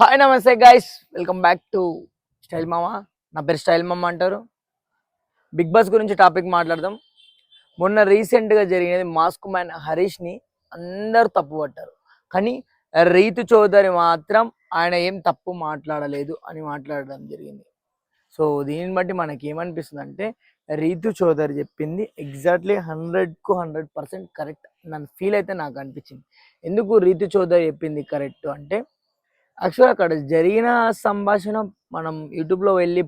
Hi నమస్తే guys welcome back to style మామ నా పేరు స్టైల్ మామ అంటారు. బిగ్ బాస్ గురించి టాపిక్ మాట్లాడదాం. మొన్న రీసెంట్గా జరిగినది మాస్క్ మ్యాన్ హరీష్ని అందరూ తప్పు పట్టారు కానీ రీతు చౌదరి మాత్రం ఆయన ఏం తప్పు మాట్లాడలేదు అని మాట్లాడడం జరిగింది. సో దీన్ని బట్టి మనకి ఏమనిపిస్తుంది అంటే రీతు చౌదరి చెప్పింది ఎగ్జాక్ట్లీ హండ్రెడ్కు హండ్రెడ్ పర్సెంట్ కరెక్ట్ నన్ను ఫీల్ అయితే నాకు అనిపించింది. ఎందుకు రీతు చౌదరి చెప్పింది కరెక్ట్ అంటే యాక్చువల్ అక్కడ జరిగిన సంభాషణ మనం యూట్యూబ్లో వెళ్ళి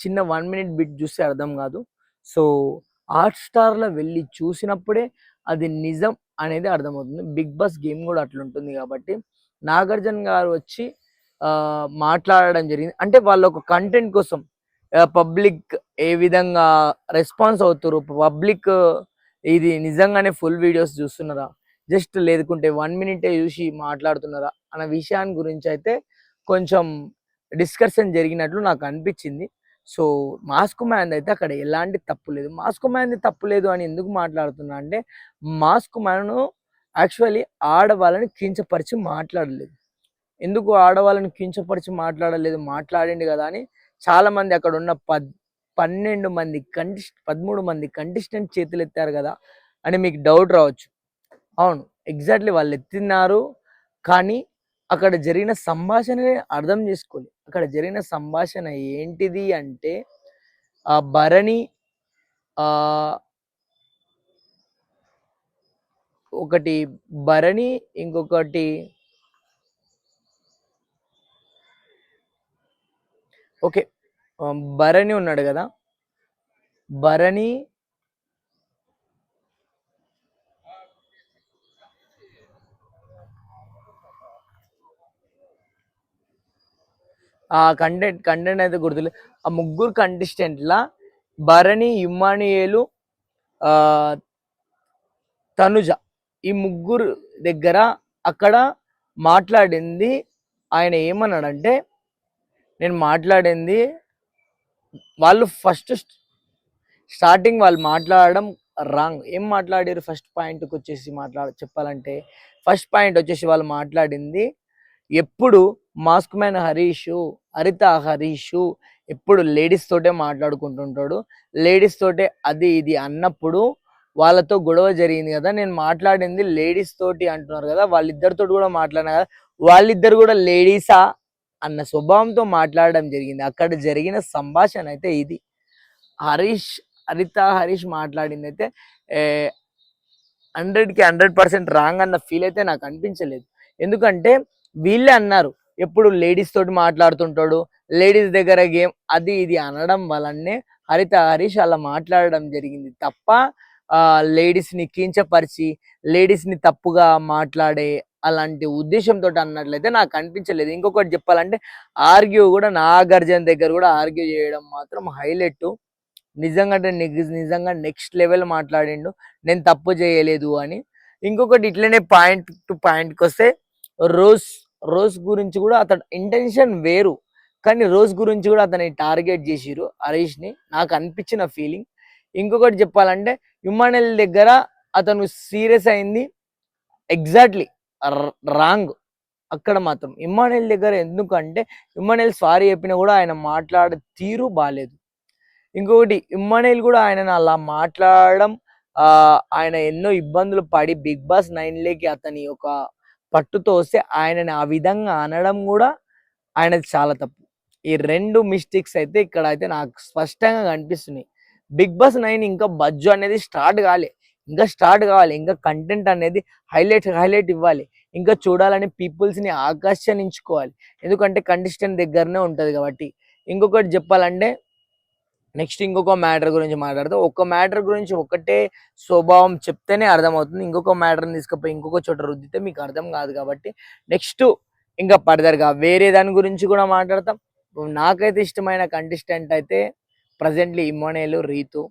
చిన్న వన్ మినిట్ బిట్ చూస్తే అర్థం కాదు. సో హాట్ స్టార్లో వెళ్ళి చూసినప్పుడే అది నిజం అనేది అర్థమవుతుంది. బిగ్ బాస్ గేమ్ కూడా అట్లుంటుంది కాబట్టి నాగార్జున గారు వచ్చి మాట్లాడడం జరిగింది. అంటే వాళ్ళ ఒక కంటెంట్ కోసం పబ్లిక్ ఏ విధంగా రెస్పాన్స్ అవుతారు పబ్లిక్ ఇది నిజంగానే ఫుల్ వీడియోస్ చూస్తున్నారా? జస్ట్ లేదుకుంటే వన్ మినిటే చూసి మాట్లాడుతున్నారా అన్న విషయాన్ని గురించి అయితే కొంచెం డిస్కషన్ జరిగినట్లు నాకు అనిపించింది. సో మాస్క్ మ్యాన్ అయితే అక్కడ ఎలాంటి తప్పు లేదు. మాస్క్ మ్యాన్ తప్పు లేదు అని ఎందుకు మాట్లాడుతున్నా అంటే మాస్క్ మ్యాన్ యాక్చువల్లీ ఆడవాళ్ళని కించపరిచి మాట్లాడలేదు. ఎందుకు ఆడవాళ్ళని కించపరిచి మాట్లాడలేదు? మాట్లాడండి కదా అని చాలామంది అక్కడ ఉన్న పద్ పన్నెండు మంది కంటిస్ పదమూడు మంది కంటెస్టెంట్ చేతులు ఎత్తారు కదా అని మీకు డౌట్ రావచ్చు. అవును ఎగ్జాక్ట్లీ వాళ్ళు ఎత్తిన్నారు కానీ అక్కడ జరిగిన సంభాషణని అర్థం చేసుకోవాలి అక్కడ జరిగిన సంభాషణ ఏంటిది అంటే ఆ భరణి ఒకటి భరణి ఇంకొకటి ఓకే భరణి ఉన్నాడు కదా? భరణి ఆ కంటెంట్ కంటెంట్ అయితే గుర్తులేదు ఆ ముగ్గురు కంటెస్టెంట్ల భరణి ఇమ్మానియేలు తనుజ ఈ ముగ్గురు దగ్గర అక్కడ మాట్లాడింది. ఆయన ఏమన్నాడంటే నేను మాట్లాడింది వాళ్ళు ఫస్ట్ స్టార్టింగ్ వాళ్ళు మాట్లాడడం రాంగ్ ఏం మాట్లాడారు? ఫస్ట్ పాయింట్కి వచ్చేసి మాట్లాడ చెప్పాలంటే ఫస్ట్ పాయింట్ వచ్చేసి వాళ్ళు మాట్లాడింది ఎప్పుడు మాస్క్ మ్యాన్ హరీషు హరిత హరీషు ఎప్పుడు లేడీస్ తోటే మాట్లాడుకుంటుంటాడు. లేడీస్ తోటే అది ఇది అన్నప్పుడు వాళ్ళతో గొడవ జరిగింది కదా నేను మాట్లాడింది లేడీస్ తోటి అంటున్నారు కదా వాళ్ళిద్దరితో కూడా మాట్లాడినా కదా వాళ్ళిద్దరు కూడా లేడీసా అన్న స్వభావంతో మాట్లాడడం జరిగింది. అక్కడ జరిగిన సంభాషణ అయితే ఇది. హరీష్ హరిత హరీష్ మాట్లాడింది అయితే హండ్రెడ్కి హండ్రెడ్ పర్సెంట్ రాంగ్ అన్న ఫీల్ అయితే నాకు అనిపించలేదు. ఎందుకంటే వీళ్ళే అన్నారు. ఎప్పుడు లేడీస్ తోటి మాట్లాడుతుంటాడు. లేడీస్ దగ్గర గేమ్ అది ఇది అనడం వలనే హరిత హరీష్ అలా మాట్లాడడం జరిగింది తప్ప ఆ లేడీస్ కించపరిచి లేడీస్ని తప్పుగా మాట్లాడే అలాంటి ఉద్దేశంతో అన్నట్లయితే నాకు అనిపించలేదు. ఇంకొకటి చెప్పాలంటే ఆర్గ్యూ కూడా నాగార్జున దగ్గర కూడా ఆర్గ్యూ చేయడం మాత్రం హైలైట్ నిజంగా అంటే నిజంగా నెక్స్ట్ లెవెల్ మాట్లాడిండు. నేను తప్పు చేయలేదు అని. ఇంకొకటి ఇట్లనే పాయింట్ టు పాయింట్కి వస్తే రోజ్ రోజ్ గురించి కూడా అతని ఇంటెన్షన్ వేరు. కానీ రోజ్ గురించి కూడా అతని టార్గెట్ చేసిరు హరీష్ని. నాకు అనిపించిన ఫీలింగ్ ఇంకొకటి చెప్పాలంటే ఇమ్మానుయల్ దగ్గర అతను సీరియస్ అయింది. ఎగ్జాక్ట్లీ రాంగ్ అక్కడ మాత్రం. ఇమ్మానుయల్ దగ్గర ఎందుకంటే ఇమ్మానుయల్ సారీ చెప్పినా కూడా ఆయన మాట్లాడే తీరు బాగాలేదు ఇంకొకటి ఇమ్మానుయల్ కూడా ఆయన అలా మాట్లాడడం ఆయన ఎన్నో ఇబ్బందులు పడి బిగ్ బాస్ నైన్లోకి అతని ఒక పట్టుతో వస్తే ఆయనని ఆ విధంగా అనడం కూడా ఆయనది చాలా తప్పు. ఈ రెండు మిస్టేక్స్ అయితే ఇక్కడ అయితే నాకు స్పష్టంగా కనిపిస్తున్నాయి. బిగ్ బాస్ నైన్ ఇంకా బజ్జు అనేది స్టార్ట్ కాలే. ఇంకా స్టార్ట్ కావాలి. ఇంకా కంటెంట్ అనేది హైలైట్ హైలైట్ ఇవ్వాలి. ఇంకా చూడాలని పీపుల్స్ని ఆకర్షణించుకోవాలి ఎందుకంటే కంటెస్టెంట్ దగ్గరనే ఉంటుంది కాబట్టి. ఇంకొకటి చెప్పాలంటే నెక్స్ట్ ఇంకొక మ్యాటర్ గురించి మాట్లాడితే. ఒక మ్యాటర్ గురించి ఒకటే స్వభావం చెప్తేనే అర్థమవుతుంది. ఇంకొక మ్యాటర్ని తీసుకుపోయి ఇంకొక చోట రుద్దితే మీకు అర్థం కాదు కాబట్టి నెక్స్ట్ ఇంకా ఫర్దర్గా వేరే దాని గురించి కూడా మాట్లాడతాం. నాకైతే ఇష్టమైన కంటెస్టెంట్ అయితే ప్రజెంట్లీ ఇమ్మోనేలు రీతు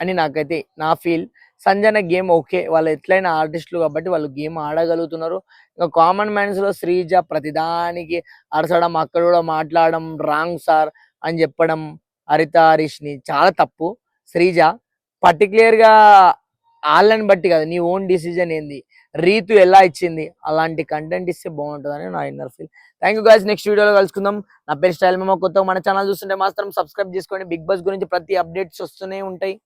అని నాకైతే నా ఫీల్ సంజన గేమ్ ఓకే. వాళ్ళు ఎట్లయినా ఆర్టిస్టులు కాబట్టి వాళ్ళు గేమ్ ఆడగలుగుతున్నారు. ఇంకా కామన్ మ్యాన్స్లో శ్రీజ ప్రతిదానికి అరసడం అక్కడ కూడా మాట్లాడడం రాంగ్ సార్ అని చెప్పడం హరిత హరీష్ని చాలా తప్పు. శ్రీజ పర్టికులర్గా వాళ్ళని బట్టి కాదు నీ ఓన్ డిసిజన్ ఏంది? రీతు ఎలా ఇచ్చింది? అలాంటి కంటెంట్ ఇస్తే బాగుంటుందని నా inner feel thank you guys next వీడియోలో కలుసుకుందాం. నా పేరు స్టైల్ మేము కొత్త మన ఛానల్ చూస్తుంటే మాత్రం సబ్స్క్రైబ్ చేసుకోండి. బిగ్ బాస్ గురించి ప్రతి అప్డేట్స్ వస్తూనే ఉంటాయి.